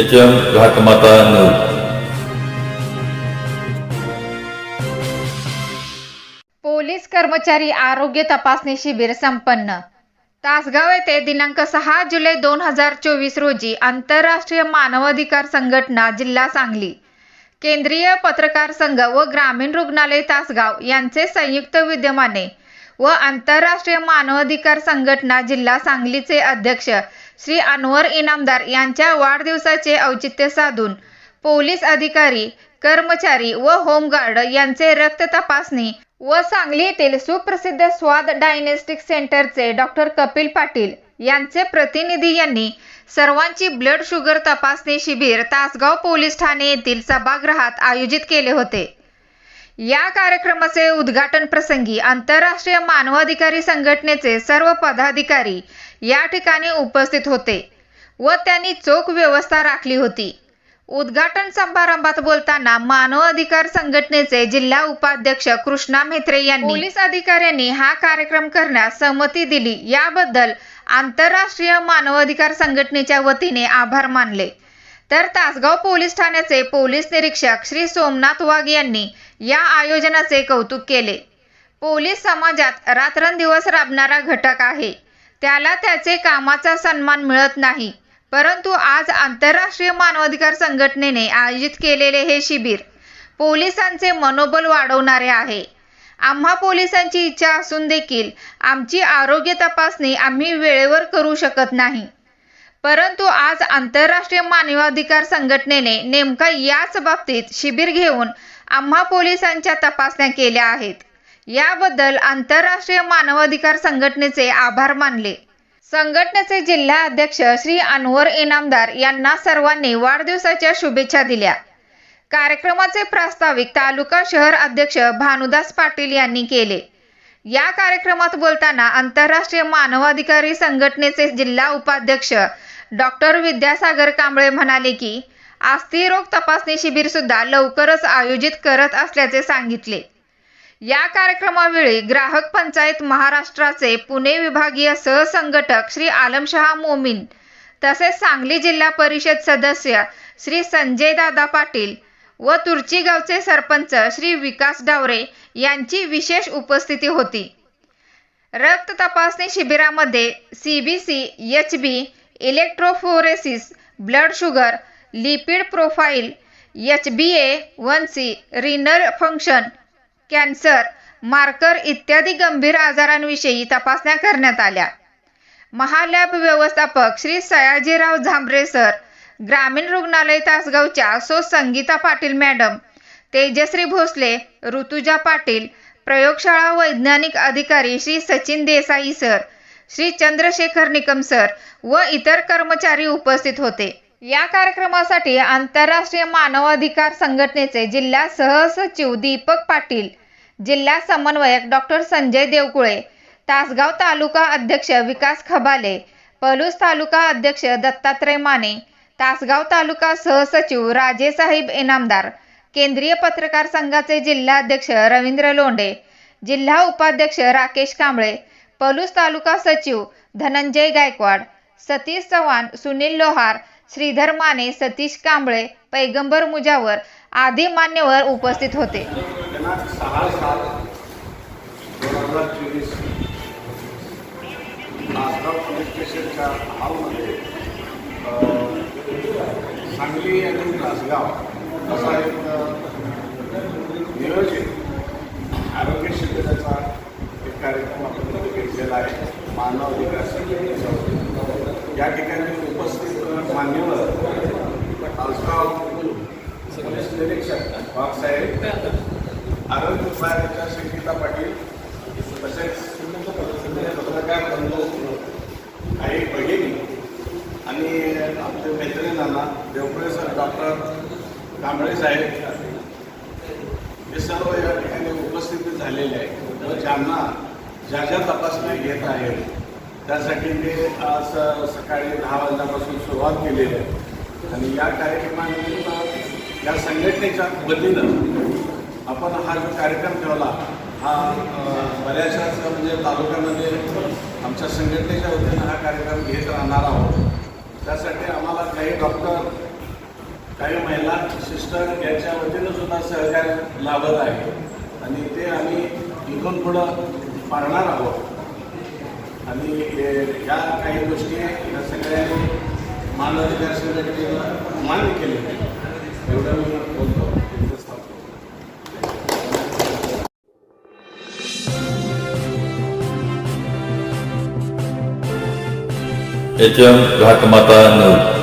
H M Ghatmata news police कर्मचारी आरोग्य तपासणी शिबिर संपन्न. तासगाव येथे दिनांक सहा जुलै दोन हजार चोवीस रोजी आंतरराष्ट्रीय मानवाधिकार संघटना जिल्हा सांगली. केंद्रीय पत्रकार संघ व ग्रामीण रुग्णालय तासगाव यांचे संयुक्त विद्यमाने व आंतरराष्ट्रीय मानवाधिकार संघटना जिल्हा सांगलीचे अध्यक्ष श्री अनवर इनामदार यांच्या वाढदिवसाचे औचित्य साधून पोलीस अधिकारी कर्मचारी व होमगार्ड यांचे रक्त तपासणी व सांगली येथील सुप्रसिद्ध स्वाद डायनेस्टिक सेंटरचे डॉक्टर कपिल पाटील यांचे प्रतिनिधी यांनी सर्वांची ब्लड शुगर तपासणी शिबिर तासगाव पोलीस ठाणे येथील सभागृहात आयोजित केले होते. या कार्यक्रमाचे उद्घाटन प्रसंगी आंतरराष्ट्रीय मानवाधिकारी संघटनेचे सर्व पदाधिकारी या ठिकाणी उपस्थित होते व त्यांनी चोख व्यवस्था राखली होती. उद्घाटन समारंभात बोलताना मानव अधिकार संघटनेचे जिल्हा उपाध्यक्ष कृष्णा म्हेत्रे यांनी पोलीस अधिकाऱ्यांनी हा कार्यक्रम करण्यास सहमती दिली. याबद्दल आंतरराष्ट्रीय मानवाधिकार संघटनेच्या वतीने आभार मानले. तर तासगाव पोलीस ठाण्याचे पोलीस निरीक्षक श्री सोमनाथ वाघ यांनी या आयोजनाचे कौतुक केले. पोलीस समाजात रात्रंदिवस राबणारा घटक आहे. त्याला त्याचे कामाचा सन्मान मिळत नाही. परंतु आज आंतरराष्ट्रीय मानवाधिकार संघटनेने आयोजित केलेले हे शिबिर पोलिसांचे मनोबल वाढवणारे आहे. आम्हा पोलिसांची इच्छा असून देखील आमची आरोग्य तपासणी आम्ही वेळेवर करू शकत नाही. परंतु आज आंतरराष्ट्रीय मानवाधिकार संघटनेने नेमका याच बाबतीत शिबिर घेऊन आम्हा पोलिसांच्या तपासण्या केल्या आहेत. याबद्दल आंतरराष्ट्रीय मानवाधिकार संघटनेचे आभार मानले. संघटनेचे जिल्हा अध्यक्ष श्री अनवर इनामदार यांना सर्वांनी वाढदिवसाच्या शुभेच्छा दिल्या. कार्यक्रमाचे प्रास्ताविक तालुका शहर अध्यक्ष भानुदास पाटील यांनी केले. या कार्यक्रमात बोलताना आंतरराष्ट्रीय मानवाधिकारी संघटनेचे जिल्हा उपाध्यक्ष डॉक्टर विद्यासागर कांबळे म्हणाले की अस्थिरोग तपासणी शिबिर सुद्धा लवकरच आयोजित करत असल्याचे सांगितले. या कार्यक्रमावेळी ग्राहक पंचायत महाराष्ट्राचे पुणे विभागीय सहसंघटक श्री आलमशहा मोमीन तसेच सांगली जिल्हा परिषद सदस्य श्री संजय दादा पाटील व तुर्ची गावचे सरपंच श्री विकास डावरे यांची विशेष उपस्थिती होती. रक्त तपासणी शिबिरामध्ये C B C H B electrophoresis blood sugar lipid profile H B A one C renal function cancer marker इत्यादी गंभीर आजारांविषयी तपासण्या करण्यात आल्या. महालॅब व्यवस्थापक श्री सयाजीराव झांबरे सर ग्रामीण रुग्णालय तासगावच्या सो संगीता पाटील मॅडम तेजश्री भोसले ऋतुजा पाटील प्रयोगशाळा वैज्ञानिक अधिकारी श्री सचिन देसाई सर श्री चंद्रशेखर निकम सर व इतर कर्मचारी उपस्थित होते. या कार्यक्रमासाठी आंतरराष्ट्रीय मानवाधिकार संघटनेचे जिल्हा सहसचिव दीपक पाटील जिल्हा समन्वयक डॉक्टर संजय देवकुळे तासगाव तालुका अध्यक्ष विकास खबाले पलूस तालुका अध्यक्ष दत्तात्रय माने तासगाव तालुका सहसचिव राजेसाहेब इनामदार केंद्रीय पत्रकार संघाचे जिल्हाध्यक्ष रवींद्र लोंढे जिल्हा उपाध्यक्ष राकेश कांबळे पलूस तालुका सचिव धनंजय गायकवाड सतीश चव्हाण सुनील लोहार श्रीधर माने सतीश कांबळे पैगंबर मुजावर आदी मान्यवर उपस्थित होते. दिनांक सहा सात दोन हजार चोवीस तासगाव पोलीस स्टेशनच्या हॉलमध्ये सांगली आणि तासगाव असा एक नियोजित आरोग्य शिबिराचा एक कार्यक्रम आपण घेतलेला आहे. मानव विकास या ठिकाणी उपस्थित मान्यवर तासगाव पोलीस निरीक्षक बाबासाहेब आरोग्य विभागाच्या संगीता पाटील. तसेच पत्रकार बंधू काही भगिनी आणि आमचे मैत्रिणांना देवपुरे सर डॉक्टर कांबळे साहेब. हे सर्व या ठिकाणी उपस्थित झालेले आहेत. व ज्यांना ज्या ज्या तपासण्या घेत आहेत त्यासाठी ते आज सकाळी दहा वाजल्यापासून सुरुवात केलेली आहे. आणि या कार्यक्रमानिमित्त या संघटनेच्या वतीनं आपण हा जो कार्यक्रम ठेवला हा बऱ्याचशाच म्हणजे तालुक्यामध्ये आमच्या संघटनेच्या वतीनं हा कार्यक्रम घेत राहणार आहोत. त्यासाठी आम्हाला काही डॉक्टर काही महिला सिस्टर यांच्या वतीनं सुद्धा सहकार्य लाभत आहे. आणि ते आम्ही इथून पुढं पाळणार आहोत. आणि ह्या या काही गोष्टी या सगळ्यांनी मानवाधिकार संघटनेला मान्य केले एवढं मी बोलतो. H M Ghatmata news